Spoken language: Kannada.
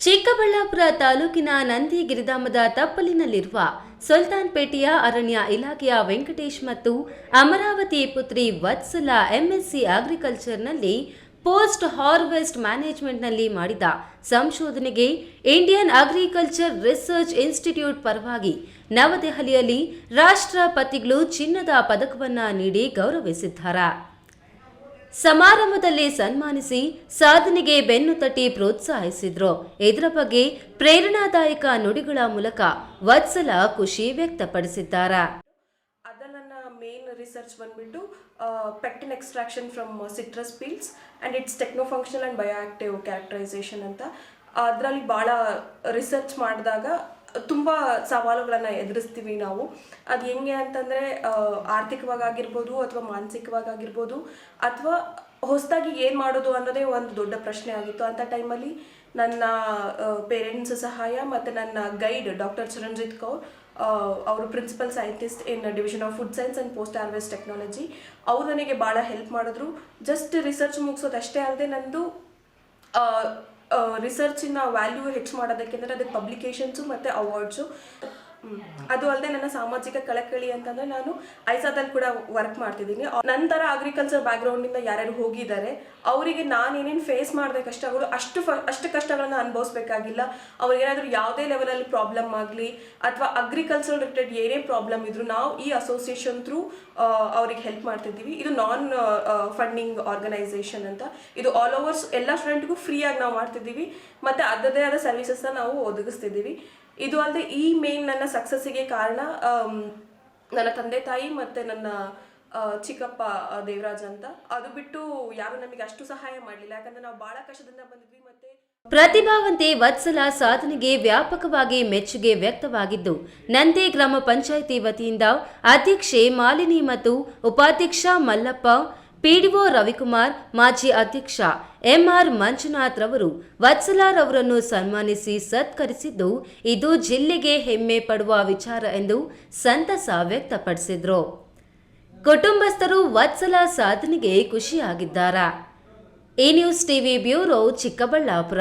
ಚಿಕ್ಕಬಳ್ಳಾಪುರ ತಾಲೂಕಿನ ನಂದಿ ಗಿರಿಧಾಮದ ತಪ್ಪಲಿನಲ್ಲಿರುವ ಸುಲ್ತಾನ್ಪೇಟೆಯ ಅರಣ್ಯ ಇಲಾಖೆಯ ವೆಂಕಟೇಶ್ ಮತ್ತು ಅಮರಾವತಿ ಪುತ್ರಿ ವತ್ಸಲ ಎಂಎಸ್ಸಿ ಅಗ್ರಿಕಲ್ಚರ್ನಲ್ಲಿ ಪೋಸ್ಟ್ ಹಾರ್ವೆಸ್ಟ್ ಮ್ಯಾನೇಜ್ಮೆಂಟ್ನಲ್ಲಿ ಮಾಡಿದ ಸಂಶೋಧನೆಗೆ ಇಂಡಿಯನ್ ಅಗ್ರಿಕಲ್ಚರ್ ರಿಸರ್ಚ್ ಇನ್ಸ್ಟಿಟ್ಯೂಟ್ ಪರವಾಗಿ ನವದೆಹಲಿಯಲ್ಲಿ ರಾಷ್ಟ್ರಪತಿಗಳು ಚಿನ್ನದ ಪದಕವನ್ನು ನೀಡಿ ಗೌರವಿಸಿದ್ದಾರೆ. ಸಮಾರಂಭದಲ್ಲಿ ಸನ್ಮಾನಿಸಿ ಸಾಧನೆಗೆ ಬೆನ್ನು ತಟ್ಟಿ ಪ್ರೋತ್ಸಾಹಿಸಿದ್ರು. ಇದರ ಬಗ್ಗೆ ಪ್ರೇರಣಾದಾಯಕ ನುಡಿಗಳ ಮೂಲಕ ವತ್ಸಲ ಖುಷಿ ವ್ಯಕ್ತಪಡಿಸಿದ್ದಾರೆ. ಮೇನ್ ರಿಸರ್ಚ್ ಬಂದ್ಬಿಟ್ಟು pectin extraction from citrus peels and its techno functional and bioactive characterization ಅಂತ. ಅದರಲ್ಲಿ ಭಾಳ ರಿಸರ್ಚ್ ಮಾಡಿದಾಗ ತುಂಬ ಸವಾಲುಗಳನ್ನು ಎದುರಿಸ್ತೀವಿ ನಾವು. ಅದು ಹೆಂಗೆ ಅಂತಂದರೆ ಆರ್ಥಿಕವಾಗಿರ್ಬೋದು ಅಥವಾ ಮಾನಸಿಕವಾಗಿರ್ಬೋದು ಅಥವಾ ಹೊಸದಾಗಿ ಏನು ಮಾಡೋದು ಅನ್ನೋದೇ ಒಂದು ದೊಡ್ಡ ಪ್ರಶ್ನೆ ಆಗಿತ್ತು. ಅಂಥ ಟೈಮಲ್ಲಿ ನನ್ನ ಪೇರೆಂಟ್ಸ್ ಸಹಾಯ ಮತ್ತು ನನ್ನ ಗೈಡ್ ಡಾಕ್ಟರ್ ಚರಣಜಿತ್ ಕೌರ್ ಅವರು principal scientist in division of food science and post harvest technology ಅವ್ರು ನನಗೆ ಭಾಳ ಹೆಲ್ಪ್ ಮಾಡಿದ್ರು. ಜಸ್ಟ್ ರಿಸರ್ಚ್ ಮುಗಿಸೋದು ಅಷ್ಟೇ ಅಲ್ಲದೆ ನಂದು ರಿಸರ್ಚಿನ ವ್ಯಾಲ್ಯೂ ಹೆಚ್ಚು ಮಾಡೋದಕ್ಕೆ ಅಂದರೆ ಅದಕ್ಕೆ ಪಬ್ಲಿಕೇಶನ್ಸು ಮತ್ತು ಅವಾರ್ಡ್ಸು ಅದು ಅಲ್ಲದೆ ನನ್ನ ಸಾಮಾಜಿಕ ಕಳಕಳಿ ಅಂತಂದ್ರೆ ನಾನು ಐಸಾದಲ್ಲಿ ಕೂಡ ವರ್ಕ್ ಮಾಡ್ತಿದ್ದೀನಿ. ನಂತರ ಅಗ್ರಿಕಲ್ಚರ್ ಬ್ಯಾಕ್ಗ್ರೌಂಡಿಂದ ಯಾರ್ಯಾರು ಹೋಗಿದ್ದಾರೆ, ಅವರಿಗೆ ನಾನು ಏನೇನು ಫೇಸ್ ಮಾಡಿದೆ ಕಷ್ಟಗಳು, ಅಷ್ಟು ಅಷ್ಟು ಕಷ್ಟಗಳನ್ನ ಅನುಭವಿಸ್ಬೇಕಾಗಿಲ್ಲ. ಅವ್ರಿಗೇನಾದರೂ ಯಾವುದೇ ಲೆವೆಲಲ್ಲಿ ಪ್ರಾಬ್ಲಮ್ ಆಗಲಿ, ಅಥವಾ ಅಗ್ರಿಕಲ್ಚರ್ ರಿಲೇಟೆಡ್ ಏನೇ ಪ್ರಾಬ್ಲಮ್ ಇದ್ರು ನಾವು ಈ ಅಸೋಸಿಯೇಷನ್ ಥ್ರೂ ಅವ್ರಿಗೆ ಹೆಲ್ಪ್ ಮಾಡ್ತಿದ್ದೀವಿ. ಇದು ನಾನ್ ಫಂಡಿಂಗ್ ಆರ್ಗನೈಸೇಷನ್ ಅಂತ. ಇದು ಆಲ್ ಓವರ್ಸ್ ಎಲ್ಲ ಸ್ಟೂಡೆಂಟ್ಗೂ ಫ್ರೀಯಾಗಿ ನಾವು ಮಾಡ್ತಿದ್ದೀವಿ. ಮತ್ತು ಅದರದೇ ಆದ ಸರ್ವಿಸಸ್ನ ನಾವು ಒದಗಿಸ್ತಿದ್ದೀವಿ. ಇದು ಅಲ್ಲದೆ ಈ ಮೇನ್ ನನ್ನ ಸಕ್ಸಸ್ಸಿಗೆ ಕಾರಣ ನನ್ನ ತಂದೆ ತಾಯಿ ಮತ್ತು ನನ್ನ ಚಿಕ್ಕಪ್ಪ ದೇವರಾಜ್ ಅಂತ. ಅದು ಬಿಟ್ಟು ಯಾರು ನಮಗೆ ಅಷ್ಟು ಸಹಾಯ ಮಾಡಲಿಲ್ಲ. ಯಾಕಂದ್ರೆ ನಾವು ಭಾಳ ಕಷ್ಟದಿಂದ ಬಂದಿದ್ವಿ ಮತ್ತೆ ಪ್ರತಿಭಾವಂತೆ ವತ್ಸಲ ಸಾಧನೆಗೆ ವ್ಯಾಪಕವಾಗಿ ಮೆಚ್ಚುಗೆ ವ್ಯಕ್ತವಾಗಿದ್ದು, ನಂದಿ ಗ್ರಾಮ ಪಂಚಾಯಿತಿ ವತಿಯಿಂದ ಅಧ್ಯಕ್ಷೆ ಮಾಲಿನಿ ಮತ್ತು ಉಪಾಧ್ಯಕ್ಷ ಮಲ್ಲಪ್ಪ ಪಿಡಿಒ ರವಿಕುಮಾರ್, ಮಾಜಿ ಅಧ್ಯಕ್ಷ ಎಂಆರ್ ಮಂಜುನಾಥ್ ರವರು ವತ್ಸಲಾರವರನ್ನು ಸನ್ಮಾನಿಸಿ ಸತ್ಕರಿಸಿದ್ದು, ಇದು ಜಿಲ್ಲೆಗೆ ಹೆಮ್ಮೆ ಪಡುವ ವಿಚಾರ ಎಂದು ಸಂತಸ ವ್ಯಕ್ತಪಡಿಸಿದರು. ಕುಟುಂಬಸ್ಥರು ವತ್ಸಲ ಸಾಧನೆಗೆ ಖುಷಿಯಾಗಿದ್ದಾರೆ. ಈ ನ್ಯೂಸ್ ಟಿವಿ ಬ್ಯೂರೋ ಚಿಕ್ಕಬಳ್ಳಾಪುರ.